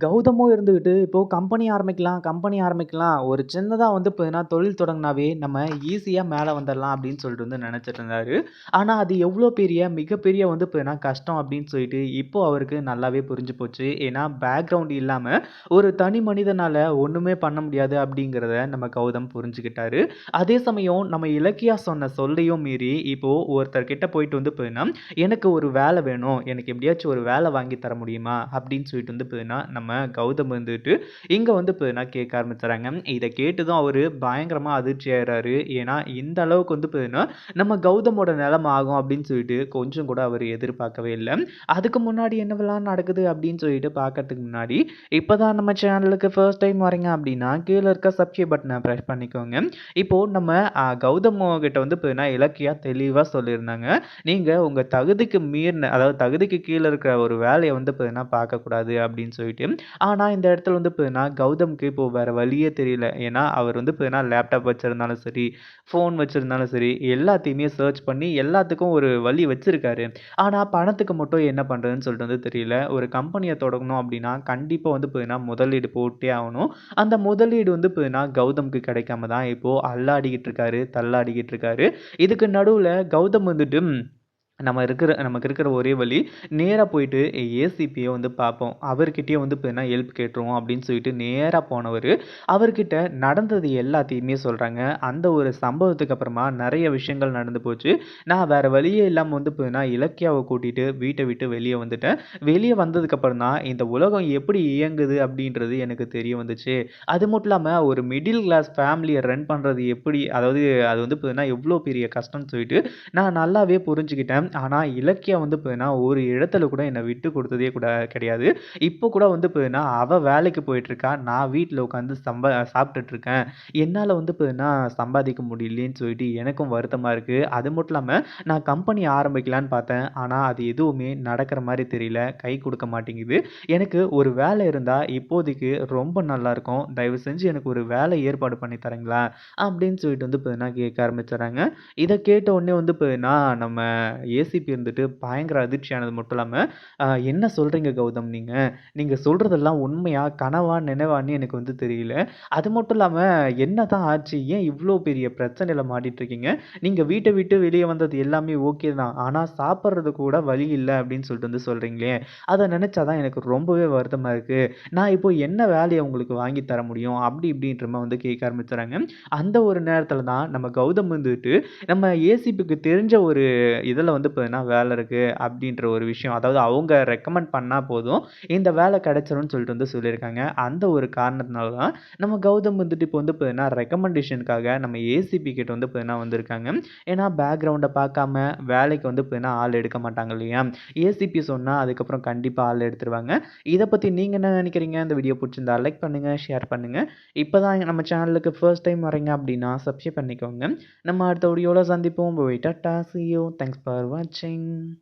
கௌதமும் இருந்துக்கிட்டு, இப்போது கம்பெனி ஆரம்பிக்கலாம், கம்பெனி ஆரம்பிக்கலாம். ஒரு சின்னதாக வந்து பார்த்தீங்கன்னா, தொழில் தொடங்கினாவே நம்ம ஈஸியாக மேலே வந்துடலாம் அப்படின்னு சொல்லிட்டு வந்து நினச்சிட்டு இருந்தாரு. ஆனால் அது எவ்வளோ பெரிய மிகப்பெரிய வந்து பார்த்தீங்கன்னா, கஷ்டம் அப்படின்னு சொல்லிட்டு இப்போது அவருக்கு நல்லாவே புரிஞ்சு போச்சு. ஏன்னா, பேக்ரவுண்ட் இல்லாமல் ஒரு தனி மனிதனால் ஒன்றுமே பண்ண முடியாது அப்படிங்கிறத நம்ம கௌதம் புரிஞ்சுக்கிட்டாரு. அதே சமயம் நம்ம இலக்கியா சொன்ன சொல்லையும் மீறி, இப்போது ஒருத்தர்கிட்ட போயிட்டு வந்து பார்த்தீங்கன்னா, "எனக்கு ஒரு வேலை வேணும். எனக்கு எப்படியாச்சும் ஒரு வேலை வாங்கி தர முடியுமா?" அப்படின்னு சொல்லிட்டு வந்து பார்த்தீங்கன்னா, நம்ம கௌதம் வந்துட்டு இங்கே வந்து பார்த்தீங்கன்னா கேட்க ஆரம்பிச்சுறாங்க. கேட்டு தான் அவர் பயங்கரமாக அதிர்ச்சி ஆயிறாரு. ஏன்னா, இந்த அளவுக்கு வந்து பார்த்தீங்கன்னா, நம்ம கௌதமோட நிலம் ஆகும் அப்படின்னு சொல்லிட்டு கொஞ்சம் கூட அவர் எதிர்பார்க்கவே இல்லை அதுக்கு முன்னாடி என்னவெல்லாம் நடக்குது அப்படின்னு சொல்லிட்டு பார்க்கறதுக்கு முன்னாடி, இப்போ தான் நம்ம சேனலுக்கு ஃபர்ஸ்ட் டைம் வரீங்க அப்படின்னா, கீழே இருக்க சப்ஸ்கிரைப் பட்டனை பிரஸ் பண்ணிக்கோங்க. இப்போ நம்ம கௌதம் கிட்ட வந்து பார்த்தீங்கன்னா, இலக்கியா தெளிவாக சொல்லியிருந்தாங்க. நீங்கள் உங்கள் தகுதிக்கு மீறின அதாவது தகுதிக்கு கீழே இருக்கிற ஒரு வேலையை வந்து பார்த்தீங்கன்னா பார்க்கக்கூடாது அப்படின்னு சொல்லிட்டு. ஆனால் இந்த இடத்துல வந்து பார்த்தீங்கன்னா, கௌதம்க்கு இப்போ வேறு வழியே தெரியல. ஏன்னா, அவர் வந்து பார்த்தீங்கன்னா, லேப்டாப் வச்சுருந்தாலும் சரி, ஃபோன் வச்சுருந்தாலும் சரி, எல்லாத்தையுமே சர்ச் பண்ணி எல்லாத்துக்கும் ஒரு வழி வச்சுருக்காரு ஆனால் பணத்துக்கு மட்டும் என்ன பண்ணுறதுன்னு சொல்லிட்டு வந்து தெரியல. ஒரு கம்பெனியை தொடங்கணும் அப்படின்னா, கண்டிப்பாக வந்து பார்த்தீங்கன்னா, முதலீடு போட்டே ஆகணும். அந்த முதலீடு வந்து பார்த்தீங்கன்னா, கௌதம்க்கு கிடைக்காம தான் இப்போது அல்லாடிக்கிட்டு இருக்காரு, தள்ளாடிக்கிட்டு இருக்காரு. இதுக்கு நடுவில் கௌதம் வந்துட்டு நம்ம இருக்கிற நமக்கு இருக்கிற ஒரே வழி, நேராக போயிட்டு ஏசிபியை வந்து பார்ப்போம். அவர்கிட்டயே வந்து பார்த்தீங்கன்னா, ஹெல்ப் கேட்டுருவோம் அப்படின்னு சொல்லிட்டு நேராக போனவர் அவர்கிட்ட நடந்தது எல்லாத்தையுமே சொல்கிறாங்க அந்த ஒரு சம்பவத்துக்கு அப்புறமா நிறைய விஷயங்கள் நடந்து போச்சு. நான் வேறு வழியே இல்லாமல் வந்து பார்த்தீங்கன்னா, இலக்கியாவை கூட்டிகிட்டு வீட்டை விட்டு வெளியே வந்துட்டேன். வெளியே வந்ததுக்கப்புறம் தான் இந்த உலகம் எப்படி இயங்குது அப்படின்றது எனக்கு தெரிய வந்துச்சு. அது மட்டும் இல்லாமல் ஒரு மிடில் கிளாஸ் ஃபேமிலியை ரன் பண்ணுறது எப்படி அதாவது அது வந்து பார்த்தீங்கன்னா, எவ்வளோ பெரிய கஷ்டம்னு சொல்லிட்டு நான் நல்லாவே புரிஞ்சுக்கிட்டேன். ஆனால் இலக்கியா வந்து பார்த்தீங்கன்னா, ஒரு இடத்துல கூட என்னை விட்டு கொடுத்ததே கூட கிடையாது. இப்போ கூட வந்து பார்த்தீங்கன்னா, அவள் வேலைக்கு போயிட்டுருக்கா. நான் வீட்டில் உட்காந்து சம்பா சாப்பிட்டுட்ருக்கேன் என்னால் வந்து பார்த்தீங்கன்னா, சம்பாதிக்க முடியலேன்னு சொல்லிட்டு எனக்கும் வருத்தமாக இருக்குது அது மட்டும் இல்லாமல் நான் கம்பெனி ஆரம்பிக்கலான்னு பார்த்தேன். ஆனால் அது எதுவுமே நடக்கிற மாதிரி தெரியல. கை கொடுக்க மாட்டேங்குது. எனக்கு ஒரு வேலை இருந்தால் இப்போதைக்கு ரொம்ப நல்லாயிருக்கும் தயவு செஞ்சு எனக்கு ஒரு வேலை ஏற்பாடு பண்ணி தரீங்களா அப்படின்னு சொல்லிட்டு வந்து பார்த்தீங்கன்னா, கேட்க ஆரம்பிச்சிடறாங்க இதை கேட்ட உடனே வந்து பார்த்தீங்கன்னா, நம்ம ஏசிபி இருந்துட்டு பயங்கர அதிர்ச்சியானது மட்டும் இல்லாமல் என்ன சொல்கிறீங்க கௌதம் நீங்கள் நீங்கள் சொல்கிறதெல்லாம் உண்மையா? கனவா? நினைவான்னு எனக்கு வந்து தெரியல. அது மட்டும் இல்லாமல் என்ன தான் ஆச்சு? ஏன் இவ்வளோ பெரிய பிரச்சனையில் மாட்டிட்டு இருக்கீங்க? வீட்டை விட்டு வெளியே வந்தது எல்லாமே ஓகே தான். ஆனால் சாப்பிட்றது கூட வழி இல்லை அப்படின்னு சொல்லிட்டு வந்து சொல்கிறீங்களே அதை நினச்சா தான் எனக்கு ரொம்பவே வருத்தமாக இருக்குது நான் இப்போ என்ன வேலையை உங்களுக்கு வாங்கி தர முடியும்?" அப்படி இப்படின்ற மாதிரி வந்து கேட்க ஆரம்பிச்சுறாங்க. அந்த ஒரு நேரத்தில் தான் நம்ம கௌதம் வந்துட்டு, நம்ம ஏசிபிக்கு தெரிஞ்ச ஒரு இதில் வந்து வந்து பார்த்தீங்கன்னா, வேலை இருக்குது அப்படின்ற ஒரு விஷயம். அதாவது அவங்க ரெக்கமெண்ட் பண்ணால் போதும், இந்த வேலை கிடைச்சிரும்னு சொல்லிட்டு வந்து சொல்லியிருக்காங்க. அந்த ஒரு காரணத்தினால தான் நம்ம கௌதம் வந்துட்டு இப்போ வந்து பார்த்தீங்கன்னா, ரெக்கமெண்டேஷனுக்காக நம்ம ஏசிபி கிட்ட வந்து பார்த்தீங்கன்னா வந்திருக்காங்க. ஏன்னா, பேக்ரவுண்டை பார்க்காம வேலைக்கு வந்து பார்த்தீங்கன்னா, ஆள் எடுக்க மாட்டாங்க இல்லையா? ஏசிபி சொன்னால் அதுக்கப்புறம் கண்டிப்பாக ஆள் எடுத்துருவாங்க. இதை பற்றி நீங்கள் என்ன நினைக்கிறீங்க இந்த வீடியோ பிடிச்சிருந்தா லைக் பண்ணுங்கள் ஷேர் பண்ணுங்கள் இப்போ தான் நம்ம சேனலுக்கு ஃபர்ஸ்ட் டைம் வரீங்க அப்படின்னா, சப்ஸ்கிரைப் பண்ணிக்கோங்க. நம்ம அடுத்த வீடியோவில் சந்திப்போம். போய் tata! Ciao thanks for watching.